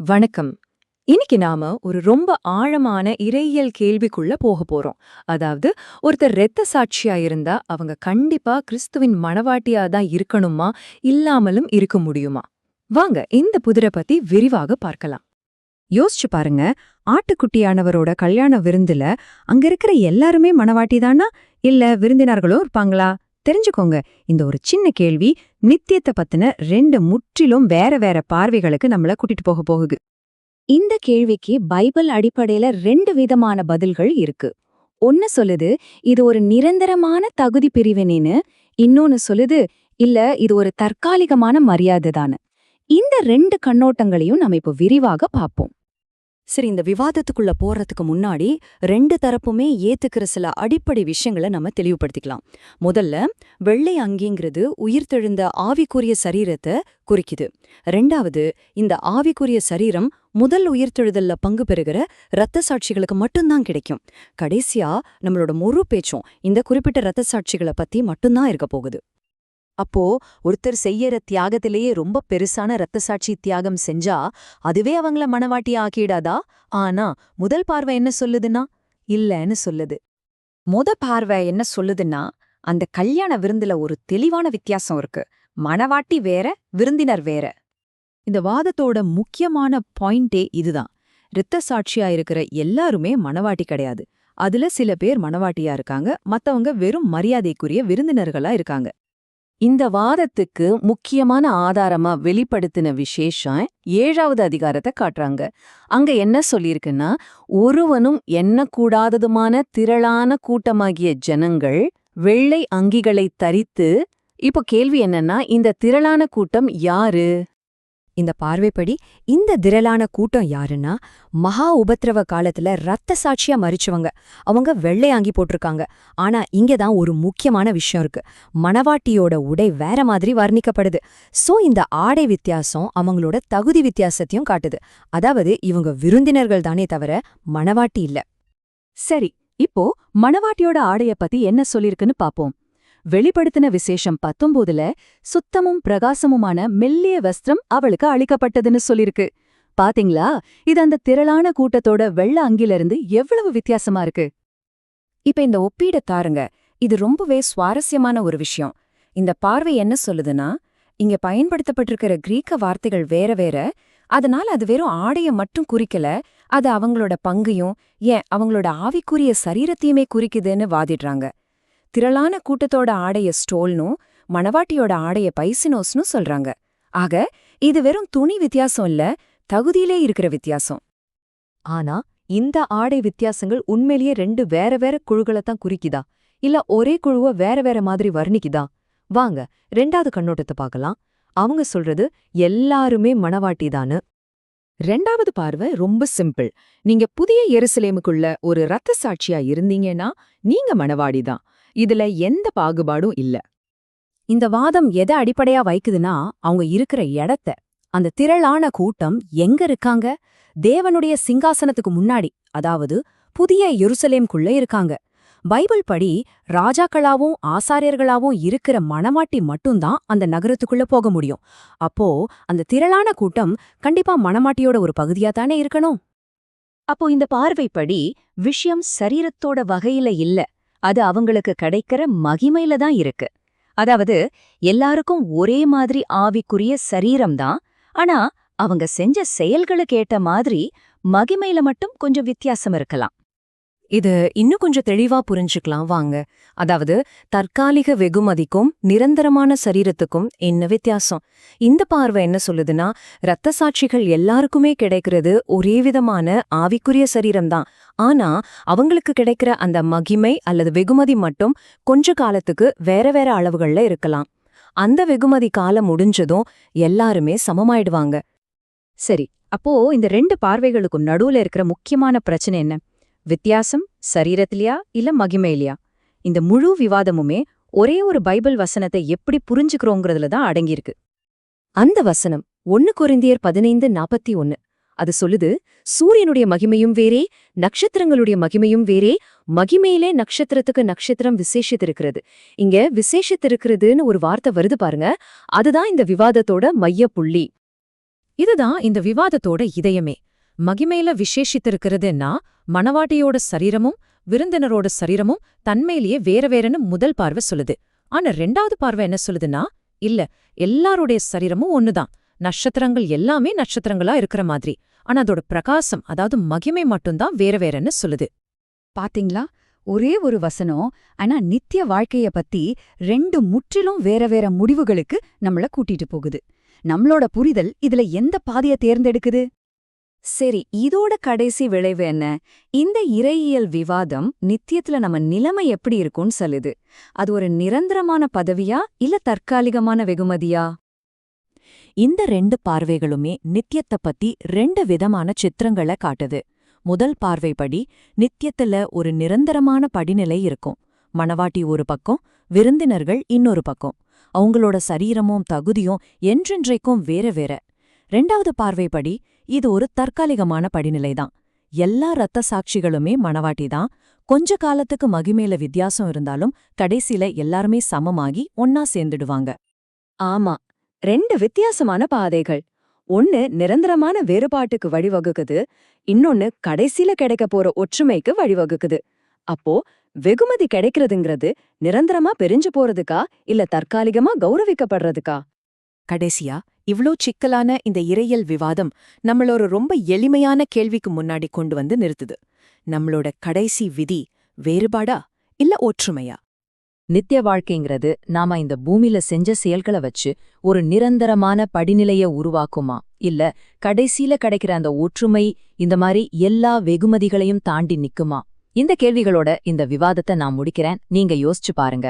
வணக்கம். இன்னைக்கு நாம ஒரு ரொம்ப ஆழமான இறையியல் கேள்விக்குள்ள போக போறோம். அதாவது ஒருத்தர் இரத்த சாட்சியா இருந்தா அவங்க கண்டிப்பா கிறிஸ்துவின் மணவாட்டியா தான் இருக்கணுமா இல்லாமலும் இருக்க முடியுமா? வாங்க இந்த புதிரை பத்தி விரிவாக பார்க்கலாம். யோசிச்சு பாருங்க ஆட்டுக்குட்டியானவரோட கல்யாண விருந்துல அங்க இருக்கிற எல்லாருமே மணவாட்டி தானா இல்ல விருந்தினர்களோ இருப்பாங்களா? தெரிஞ்சுக்கோங்க. இந்த ஒரு சின்ன கேள்வி நித்தியத்தை பத்தின ரெண்டு முற்றிலும் வேற வேற பார்வைகளுக்கு நம்மள கூட்டிட்டு போக போகுது. இந்த கேள்விக்கு பைபிள் அடிப்படையில ரெண்டு விதமான பதில்கள் இருக்கு. ஒன்னு சொல்லுது இது ஒரு நிரந்தரமான தகுதி பிரிவினைன்னு இன்னொன்னு சொல்லுது இல்ல இது ஒரு தற்காலிகமான மரியாதை தானு இந்த ரெண்டு கண்ணோட்டங்களையும் நம்ம இப்போ விரிவாக பார்ப்போம். சரி இந்த விவாதத்துக்குள்ள போறதுக்கு முன்னாடி ரெண்டு தரப்புமே ஏத்துக்கிற சில அடிப்படை விஷயங்களை நம்ம தெளிவுபடுத்திக்கலாம். முதல்ல வெள்ளை அங்கிங்கிறது உயிர்த்தெழுந்த ஆவிக்குரிய சரீரத்தை குறிக்குது. ரெண்டாவது இந்த ஆவிக்குரிய சரீரம் முதல் உயிர்த்தெழுதல்ல பங்கு பெறுகிற இரத்த சாட்சிகளுக்கு மட்டும்தான் கிடைக்கும். கடைசியா நம்மளோட முழு பேச்சும் இந்த குறிப்பிட்ட இரத்த சாட்சிகளை பத்தி மட்டும்தான் இருக்க போகுது. அப்போ ஒருத்தர் செய்யற தியாகத்திலேயே ரொம்ப பெருசான ரத்த சாட்சி தியாகம் செஞ்சா அதுவே அவங்கள மனவாட்டி ஆக்கிடாதா? ஆனா முதல் பார்வை என்ன சொல்லுதுன்னா? இல்லன்னு சொல்லுது. முத பார்வை என்ன சொல்லுதுன்னா அந்த கல்யாண விருந்துல ஒரு தெளிவான வித்தியாசம் இருக்கு. மணவாட்டி வேற விருந்தினர் வேற. இந்த வாதத்தோட முக்கியமான பாயிண்டே இதுதான். இரத்த சாட்சியா இருக்கிற எல்லாருமே மணவாட்டி கிடையாது. அதுல சில பேர் மணவாட்டியா இருக்காங்க. மத்தவங்க வெறும் மரியாதைக்குரிய விருந்தினர்களா இருக்காங்க. இந்த வாதத்துக்கு முக்கியமான ஆதாரமா வெளிப்படுத்தின விசேஷம் ஏழாவது அதிகாரத்தை காட்டுறாங்க. அங்க என்ன சொல்லியிருக்குன்னா ஒருவனும் எண்ணக்கூடாததுமான திரளான கூட்டமாகிய ஜனங்கள் வெள்ளை அங்கிகளை தரித்து இப்போ கேள்வி என்னன்னா இந்த திரளான கூட்டம் யாரு? இந்த பார்வைப்படி இந்த திரளான கூட்டம் யாருன்னா மகா உபத்திரவ காலத்துல ரத்த சாட்சியா மறிச்சவங்க அவங்க வெள்ளை ஆங்கி போட்டிருக்காங்க. ஆனா இங்கதான் ஒரு முக்கியமான விஷயம் இருக்கு. மணவாட்டியோட உடை வேற மாதிரி வர்ணிக்கப்படுது. சோ இந்த ஆடை வித்தியாசம் அவங்களோட தகுதி வித்தியாசத்தையும் காட்டுது. அதாவது இவங்க விருந்தினர்கள் தானே தவிர மணவாட்டி இல்ல. சரி இப்போ மணவாட்டியோட ஆடைய பத்தி என்ன சொல்லிருக்குன்னு பாப்போம். வெளிப்படுத்தின விசேஷம் பத்தொம்போதுல சுத்தமும் பிரகாசமுமான மெல்லிய வஸ்திரம் அவளுக்கு அளிக்கப்பட்டதுன்னு சொல்லிருக்கு. பாத்தீங்களா? இது அந்த திரளான கூட்டத்தோட வெள்ள அங்கிலிருந்து எவ்வளவு வித்தியாசமா இருக்கு. இப்ப இந்த ஒப்பீட தாருங்க. இது ரொம்பவே சுவாரஸ்யமான ஒரு விஷயம். இந்த பார்வை என்ன சொல்லுதுன்னா இங்க பயன்படுத்தப்பட்டிருக்கிற கிரீக்க வார்த்தைகள் வேற வேற அதனால அது வெறும் ஆடைய மட்டும் குறிக்கல அது அவங்களோட பங்கையும் ஏன் அவங்களோட ஆவிக்குரிய சரீரத்தையுமே குறிக்குதுன்னு வாதிடுறாங்க. திரளான கூட்டத்தோட ஆடைய ஸ்டோல்னும் மணவாட்டியோட ஆடைய பைசினோஸ்னு சொல்றாங்க. ஆக இது வெறும் துணி வித்தியாசம் இல்ல தகுதியிலே இருக்கிற வித்தியாசம். ஆனா இந்த ஆடை வித்தியாசங்கள் உண்மையிலேயே ரெண்டு வேற வேற குழுக்களைத்தான் குறிக்குதா? இல்ல ஒரே குழுவ வேற வேற மாதிரி வர்ணிக்குதா? வாங்க ரெண்டாவது கண்ணோட்டத்தை பார்க்கலாம். அவங்க சொல்றது எல்லாருமே மணவாட்டிதான்னு ரெண்டாவது பார்வை ரொம்ப சிம்பிள். நீங்க புதிய எருசலேமுக்குள்ள ஒரு ரத்த சாட்சியா இருந்தீங்கன்னா நீங்க மணவாடிதான் இதுல எந்த பாகுபாடும் இல்ல. இந்த வாதம் எதை அடிப்படையா வைக்குதுன்னா அவங்க இருக்கிற இடத்த அந்த திரளான கூட்டம் எங்க இருக்காங்க? தேவனுடைய சிங்காசனத்துக்கு முன்னாடி அதாவது புதிய எருசலேம்குள்ள இருக்காங்க. பைபிள் படி ராஜாக்களாவும் ஆசாரியர்களாவும் இருக்கிற மணமாட்டி மட்டும்தான் அந்த நகரத்துக்குள்ள போக முடியும். அப்போ அந்த திரளான கூட்டம் கண்டிப்பா மணமாட்டியோட ஒரு பகுதியா தானே இருக்கணும்? அப்போ இந்த பார்வைப்படி விஷயம் சரீரத்தோட வகையில இல்ல. அது அவங்களுக்கு கிடைக்கிற மகிமையில தான் இருக்கு. அதாவது எல்லாருக்கும் ஒரே மாதிரி ஆவிக்குரிய சரீரம்தான் ஆனா அவங்க செஞ்ச செயல்களுக்கு ஏத்த மாதிரி மகிமையில மட்டும் கொஞ்சம் வித்தியாசம் இருக்கலாம். இது இன்னும் கொஞ்சம் தெளிவா புரிஞ்சுக்கலாம் வாங்க. அதாவது தற்காலிக வெகுமதிக்கும் நிரந்தரமான சரீரத்துக்கும் என்ன வித்தியாசம்? இந்த பார்வை என்ன சொல்லுதுன்னா இரத்த சாட்சிகள் எல்லாருக்குமே கிடைக்கிறது ஒரே விதமான ஆவிக்குரிய சரீரம்தான். ஆனா அவங்களுக்கு கிடைக்கிற அந்த மகிமை அல்லது வெகுமதி மட்டும் கொஞ்ச காலத்துக்கு வேற வேற அளவுகள்ல இருக்கலாம். அந்த வெகுமதி காலம் முடிஞ்சதும் எல்லாருமே சமமாயிடுவாங்க. சரி அப்போ இந்த ரெண்டு பார்வைகளுக்கும் நடுவுல இருக்கிற முக்கியமான பிரச்சனை என்ன? வித்தியாசம் சரீரத்திலையா இல்ல மகிமையிலையா? இந்த முழு விவாதமுமே ஒரே ஒரு பைபிள் வசனத்தை எப்படி புரிஞ்சுக்கிறோங்கிறதுல தான் அடங்கியிருக்கு. அந்த வசனம் ஒன்னு குறைந்தியர் பதினைந்து நாப்பத்தி ஒன்னு. அது சொல்லுது சூரியனுடைய மகிமையும் வேறே நட்சத்திரங்களுடைய மகிமையும் வேறே மகிமையிலே நட்சத்திரத்துக்கு நட்சத்திரம் விசேஷித்திருக்கிறது. இங்க விசேஷித்திருக்கிறதுன்னு ஒரு வார்த்தை வருது பாருங்க அதுதான் இந்த விவாதத்தோட மைய புள்ளி இதுதான் இந்த விவாதத்தோட இதயமே. மகிமையில விசேஷித்திருக்கிறதுன்னா மணவாட்டியோட சரீரமும் விருந்தினரோட சரீரமும் தன்மையிலேயே வேற வேறன்னு முதல் பார்வை சொல்லுது. ஆனா ரெண்டாவது பார்வை என்ன சொல்லுதுன்னா இல்ல எல்லாருடைய சரீரமும் ஒண்ணுதான். நட்சத்திரங்கள் எல்லாமே நட்சத்திரங்களா இருக்கிற மாதிரி. ஆனா அதோட பிரகாசம் அதாவது மகிமை மட்டும்தான் வேற வேறன்னு சொல்லுது. பாத்தீங்களா? ஒரே ஒரு வசனம் ஆனா நித்திய வாழ்க்கைய பத்தி ரெண்டு முற்றிலும் வேற வேற முடிவுகளுக்கு நம்மள கூட்டிட்டு போகுது. நம்மளோட புரிதல் இதுல எந்த பாதைய தேர்ந்தெடுக்குது? சரி இதோட கடைசி விளைவு என்ன? இந்த இறையியல் விவாதம் நித்தியத்துல நம்ம நிலைமை எப்படி இருக்கும்னு சொல்லுது. அது ஒரு நிரந்தரமான பதவியா இல்ல தற்காலிகமான வெகுமதியா? இந்த ரெண்டு பார்வைகளுமே நித்தியத்தை பத்தி ரெண்டு விதமான சித்திரங்களை காட்டுது. முதல் பார்வைப்படி நித்தியத்துல ஒரு நிரந்தரமான படிநிலை இருக்கும். மணவாட்டி ஒரு பக்கம் விருந்தினர்கள் இன்னொரு பக்கம். அவங்களோட சரீரமும் தகுதியும் என்றென்றைக்கும் வேற வேற. ரெண்டாவது பார்வைப்படி இது ஒரு தற்காலிகமான படிநிலைதான். எல்லா இரத்த சாட்சிகளுமே மணவாட்டி தான் கொஞ்ச காலத்துக்கு மகிமேல வித்தியாசம் இருந்தாலும் கடைசில எல்லாருமே சமமாகி ஒன்னா சேர்ந்துடுவாங்க. ஆமா ரெண்டு வித்தியாசமான பாதைகள். ஒன்னு நிரந்தரமான வேறுபாட்டுக்கு வழிவகுக்குது இன்னொன்னு கடைசில கிடைக்க போற ஒற்றுமைக்கு வழிவகுக்குது. அப்போ வெகுமதி கிடைக்கிறதுங்கிறது நிரந்தரமா பிரிஞ்சு போறதுக்கா இல்ல தற்காலிகமா கௌரவிக்கப்படுறதுக்கா? கடைசியா இவ்ளோ சிக்கலான இந்த இறையல் விவாதம் நம்மளோட ரொம்ப எளிமையான கேள்விக்கு முன்னாடி கொண்டு வந்து நிறுத்துது. நம்மளோட கடைசி விதி வேறுபாடா இல்ல ஒற்றுமையா? நித்திய வாழ்க்கைங்கிறது நாம இந்த பூமியில செஞ்ச செயல்களை வச்சு ஒரு நிரந்தரமான படிநிலைய உருவாக்குமா? இல்ல கடைசியில கிடைக்கிற அந்த ஒற்றுமை இந்த மாதிரி எல்லா வெகுமதிகளையும் தாண்டி நிக்குமா? இந்த கேள்விகளோட இந்த விவாதத்தை நான் முடிக்கிறேன். நீங்க யோசிச்சு பாருங்க.